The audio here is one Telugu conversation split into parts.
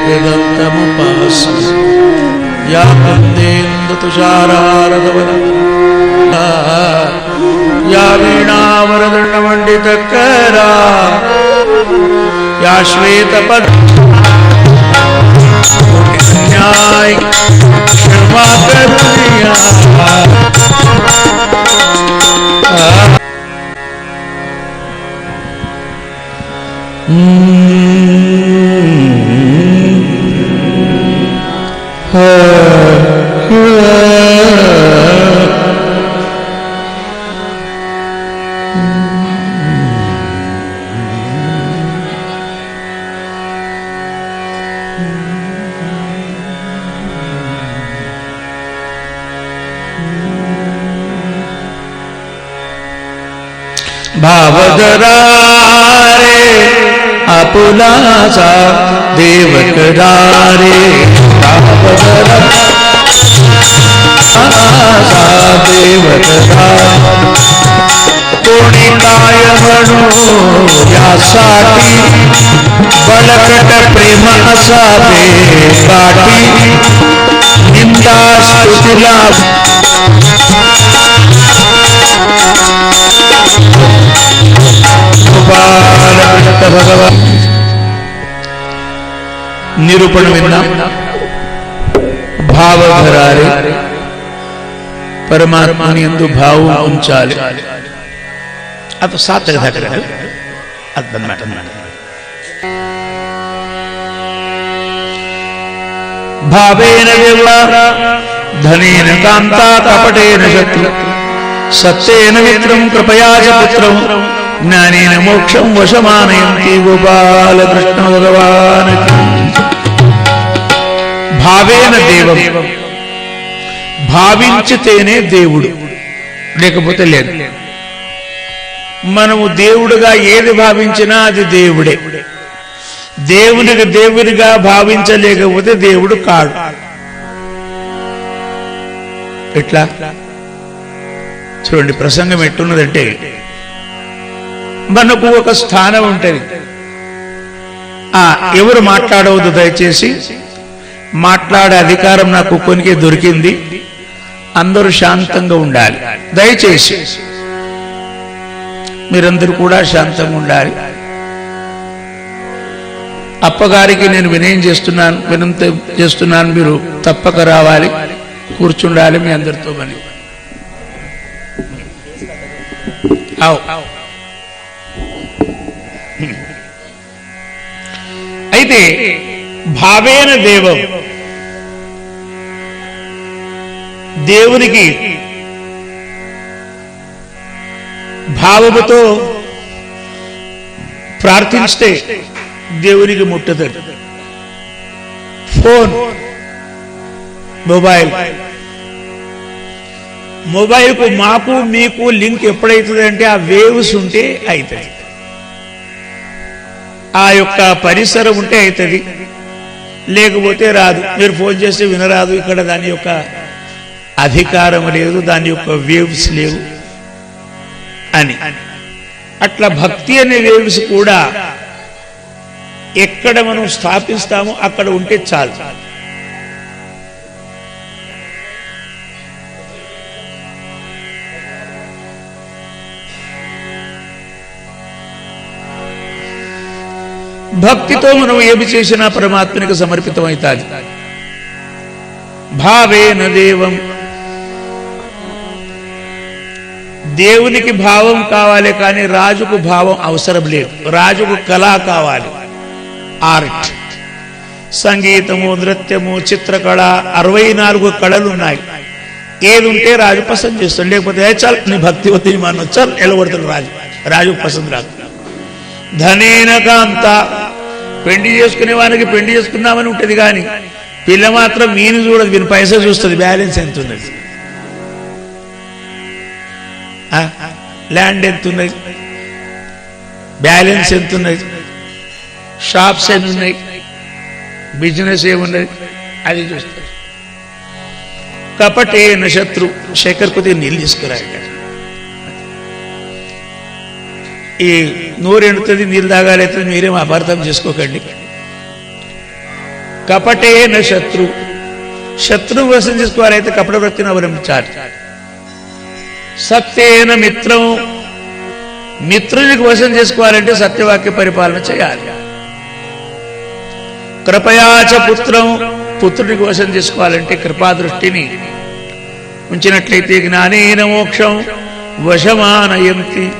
एकदन्तमुपास्मि या वन्देन्दुतुषारारदवन या वीणावरदण्डमण्डितकरा या श्वेतपद भाव जरारे आपुलाचा देव रे भाव जरासा देव कोणी काय म्हणू यासाठी? बलकट प्रेम असावे काठी निंदा स्तुतीला. निरूपण विना भाव धरारे परमात्मा ने अंदर भाव उंचाले अब सात रखा कर अदन मटन भावेन व्यवहार धनेन कांता कपटेन शत्रु। सत्येन मित्रम कृपया च पुत्रम। జ్ఞానేన మోక్షం వశమానయంతి గోపాలకృష్ణ భగవాన్ భావేన దేవం భావించితేనే దేవుడు లేకపోతే లేదు మనము దేవుడుగా ఏది భావించినా అది దేవుడే దేవునికి దేవుడిగా భావించలేకపోతే దేవుడు కాడు ఎట్లా చూడండి ప్రసంగం ఎట్టున్నదంటే మనకు ఒక స్థానం ఉంటుంది. ఆ ఎవరు మాట్లాడవద్దు దయచేసి. మాట్లాడే అధికారం నాకు కొనికే దొరికింది. అందరూ శాంతంగా ఉండాలి. దయచేసి. మీరందరూ కూడా శాంతంగా ఉండాలి. అప్పగారికి నేను వినయం చేస్తున్నాను వినంత చేస్తున్నాను. మీరు తప్పక రావాలి. కూర్చుండాలి మీ అందరితో పని అవు అయితే భావేన దేవం దేవునికి భావముతో ప్రార్థిస్తే దేవునికి ముట్టదండి. Phone mobile. మొబైల్కు మాకు మీకు లింక్ ఎప్పుడైతుంది అంటే ఆ వేవ్స్ ఉంటే అవుతుంది ఆ యొక్క పరిసరం ఉంటే అవుతుంది లేకపోతే రాదు. మీరు ఫోన్ చేస్తే వినరాదు. ఇక్కడ దాని యొక్క అధికారం లేదు. దాని యొక్క వేవ్స్ లేవు అని. అట్లా భక్తి అనే వేవ్స్ కూడా ఎక్కడ మనం స్థాపిస్తామో అక్కడ ఉంటే చాలు. భక్తితో మనం ఏమి చేసినా పరమాత్మనికి సమర్పితమవుతాది భావేన దేవం. దేవునికి భావం కావాలి కానీ రాజుకు భావం అవసరం లేదు. రాజుకు కళ కావాలి. ఆర్ట్. సంగీతము నృత్యము చిత్రకళ అరవై నాలుగు కళలు ఉన్నాయి ఏది ఉంటే రాజు పసంద్ చేస్తాడు. లేకపోతే "ఏ చల్ నీ భక్తి వద్దు మనం చల్ నిలబడతాడు రాజు. రాజు పసంద్ రాదు. ధనేన కాంత. పెండి చేసుకునే వానికి పెండి చేసుకుందామని ఉంటుంది కానీ పిల్ల మాత్రం మీను చూడదు వీని పైసా చూస్తుంది బ్యాలెన్స్ ఎంత ఉన్నది? ల్యాండ్ ఎంత ఉన్నది? బ్యాలెన్స్ ఎంత ఉన్నది? షాప్స్ ఎన్ని ఉన్నాయి? బిజినెస్ ఏమున్నది? అది చూస్తారు. కపటే నశత్రు శేఖర్ కొద్దిగా నీళ్ళు తీసుకురాడు ఈ నోరు ఎండుతుంది నీళ్ళు తాగాలి మీరేం అపార్థం చేసుకోకండి. కపటేన శత్రు. శత్రువు వశం చేసుకోవాలైతే కపట వృత్తిని అవలంబించాలి. సత్యేన మిత్రం. మిత్రునికి వశం చేసుకోవాలంటే సత్యవాక్య పరిపాలన చేయాలి. కృపయాచ పుత్రం. పుత్రునికి వశం చేసుకోవాలంటే కృపాదృష్టిని. ఉంచినట్లయితే జ్ఞానేన మోక్షం. వశమానయంతి.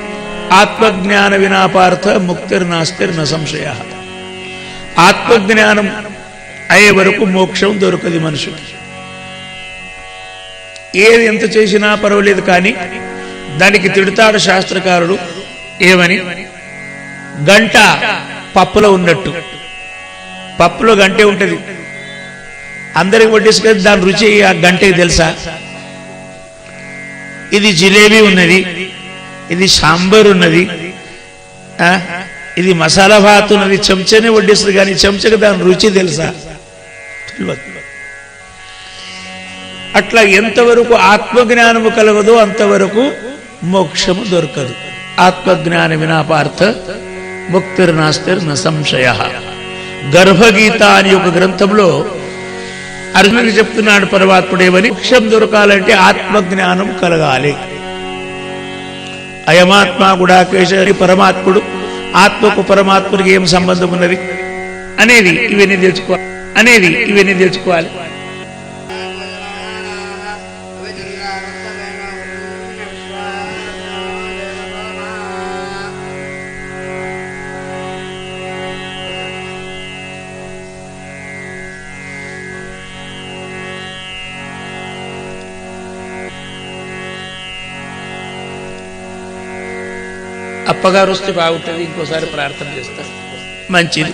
ఆత్మజ్ఞాన వినాపార్థ ముక్తిర్నాస్తిర్న సంశయ. ఆత్మజ్ఞానం అయ్యే వరకు మోక్షం దొరకదు మనుషుకి. ఏది ఎంత చేసినా పర్వాలేదు కానీ దానికి తిడతాడు శాస్త్రకారుడు ఏమని? గంట పప్పులో ఉన్నట్టు. పప్పులో గంటే ఉంటుంది. అందరికి వడ్డేసుకొని దాని రుచి ఆ గంటకి తెలుసా? ఇది జిలేబీ ఉన్నది. ఇది సాంబార్ ఉన్నది. ఆ, ఇది మసాలా భాత్ ఉన్నది. చెంచనే వడ్డిస్తుంది కానీ చెంచకు దాని రుచి తెలుసా? అట్లా ఎంతవరకు ఆత్మజ్ఞానము కలగదో అంతవరకు మోక్షము దొరకదు. ఆత్మజ్ఞాన వినాపార్థ ముక్తిర్నాస్తిర్ న సంశయ. గర్భగీత అనే ఒక గ్రంథంలో అర్జునుడు చెప్తున్నాడు పరమాత్ముడేమని మోక్షం దొరకాలంటే ఆత్మజ్ఞానం కలగాలి. అయమాత్మ గుడాకేశరి పరమాత్ముడు ఆత్మకు పరమాత్ముడికి ఏం సంబంధం ఉన్నది అనేది ఇవన్నీ తెలుసుకోవాలి. అనేది ఇవన్నీ తెలుసుకోవాలి. అప్పగారు వస్తే బాగుంటుంది ఇంకోసారి ప్రార్థన చేస్తారు. మంచిది.